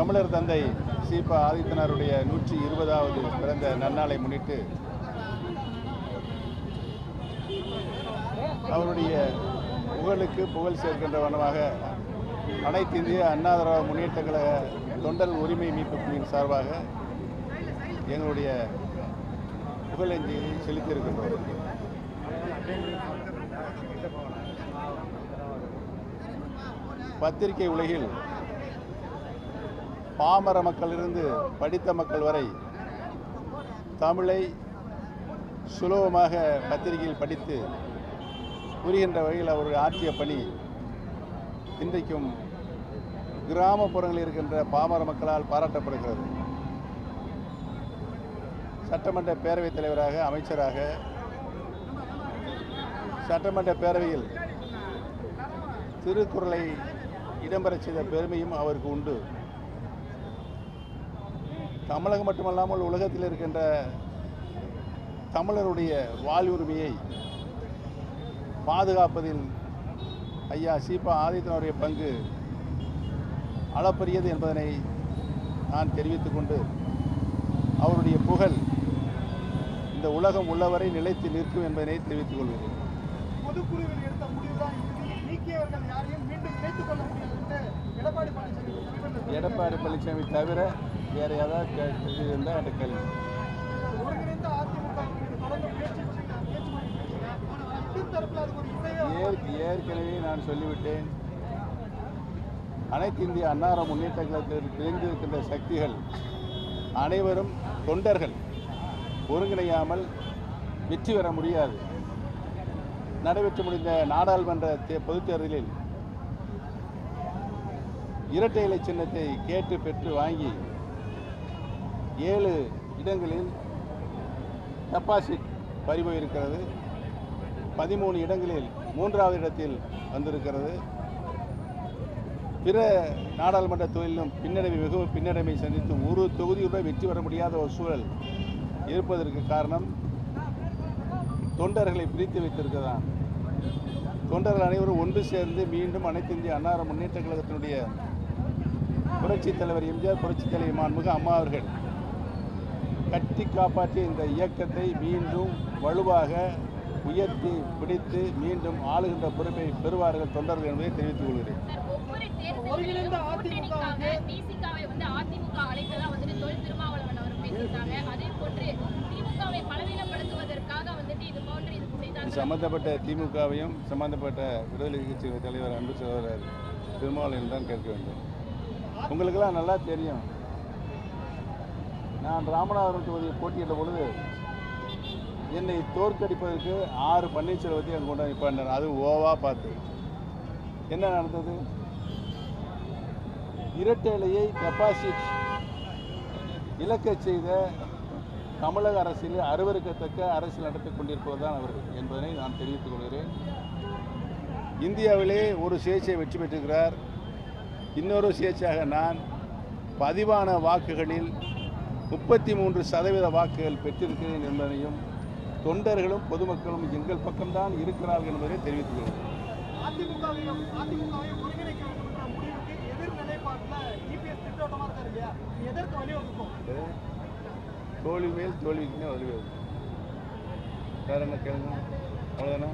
தமிழர் தந்தை சீபா ஆதித்தனாருடைய நூற்றி இருபதாவது பிறந்த நன்னாளை முன்னிட்டு அவருடைய புகழுக்கு புகழ் சேர்க்கின்ற வனமாக அனைத்து இந்திய அண்ணா திராவிட முன்னேற்ற கழக தொண்டர் உரிமை மீட்பு குழுவின் சார்பாக எங்களுடைய புகழஞ்சி செலுத்தியிருக்கின்றோம். பத்திரிகை உலகில் பாமர மக்களிலிருந்து படித்த மக்கள் வரை தமிழை சுலபமாக பத்திரிகையில் படித்து புரிகின்ற வகையில் அவர் ஆற்றிய பணி இன்றைக்கும் கிராமப்புறங்களில் இருக்கின்ற பாமர மக்களால் பாராட்டப்படுகிறது. சட்டமன்ற பேரவைத் தலைவராக அமைச்சராக சட்டமன்ற பேரவையில் திருக்குறளை இடம்பெறச் செய்த பெருமையும் அவருக்கு உண்டு. தமிழகம் மட்டுமல்லாமல் உலகத்தில் இருக்கின்ற தமிழருடைய வாழ்வுரிமையை பாதுகாப்பதில் ஐயா சீபா ஆதித்தனுடைய பங்கு அளப்பரியது என்பதனை நான் தெரிவித்துக் கொண்டு அவருடைய புகழ் இந்த உலகம் உள்ளவரை நிலைத்து நிற்கும் என்பதனை தெரிவித்துக் கொள்கிறேன் பொதுக்குழுவில் எடுத்த முடிவுதான் இறுதி நீக்கியவர்கள் யாரையும் மீண்டும் இணைத்துக் கொள்ள முடியாது என்று எடப்பாடி பழனிசாமி தெரிவித்துள்ளார். எடப்பாடி பழனிசாமி தவிர வேறு ஏதாவது கேள்வி இருந்தால் என்கிட்ட கேள்வி ஏற்கனவே நான் சொல்லிவிட்டேன். அனைத்து இந்திய அன்னார முன்னேற்ற கழகத்தில் பிரிந்திருக்கின்ற சக்திகள் அனைவரும் தொண்டர்கள். ஒருங்கிணையாமல் வெற்றி பெற முடியாது. நடைபெற்று முடிந்த நாடாளுமன்ற பொதுத் தேர்தலில் இரட்டை இலை சின்னத்தை கேட்டு பெற்று வாங்கி ஏழு இடங்களில் டெபாசிட் பறிபோயிருக்கிறது. பதிமூணு இடங்களில் மூன்றாவது இடத்தில் வந்திருக்கிறது. பிற நாடாளுமன்ற தொழிலும் பின்னடைவை மிகவும் பின்னடைவை சந்தித்து ஒரு தொகுதியுடன் வெற்றி பெற முடியாத ஒரு சூழல் இருப்பதற்கு காரணம் தொண்டர்களை பிரித்து வைத்திருக்கிறதான் தொண்டர்கள் அனைவரும் ஒன்று சேர்ந்து மீண்டும் அனைத்து இந்திய அன்னார முன்னேற்ற கழகத்தினுடைய புரட்சித் தலைவர் எம்ஜிஆர் புரட்சித் தலைவர் மாண்புமிகு அம்மா அவர்கள். கட்டி காப்பாற்றிய இந்த இயக்கத்தை மீண்டும் வலுவாக உயர்த்தி பிடித்து மீண்டும் ஆளுகின்ற பொறுப்பை பெறுவார்கள் தொண்டர்கள் என்பதை தெரிவித்துக் கொள்கிறேன். சம்பந்தப்பட்ட திமுகவையும் சம்பந்தப்பட்ட விடுதலை கட்சி தலைவர் அன்பு சகோதரர் திருமாவளவன் தான் கேட்க வேண்டும். உங்களுக்கெல்லாம் நல்லா தெரியும். நான் ராமநாதபுரம் தொகுதியில் போட்டியிட்ட பொழுது என்னை தோற்கடிப்பதற்கு ஆறு பன்னீர்செல்வத்தை அங்கே கொண்டு நிற்பாண்டார் அது ஓவா பார்த்து. என்ன நடந்தது? இரட்டையிலையை டெபாசிட் இழக்கச் செய்த தமிழக அரசில் அருவருக்கத்தக்க அரசியல் நடத்திக் கொண்டிருப்பதுதான் அவர்கள் என்பதனை நான் தெரிவித்துக் கொள்கிறேன். இந்தியாவிலே ஒரு சுயேட்சை வெற்றி பெற்றிருக்கிறார். இன்னொரு சுயேட்சையாக நான் பதிவான வாக்குகளில் முப்பத்தி மூன்று சதவீத வாக்குகள் பெற்றிருக்கிறேன் என்பதனையும் தொண்டர்களும் பொதுமக்களும் எங்கள் பக்கம்தான் இருக்கிறார்கள் என்பதை வழிவகுக்கும் தோல்வி மேல் தோல்விக்குமே வலுவே வேற என்ன கேளுங்க? அவ்வளோதானே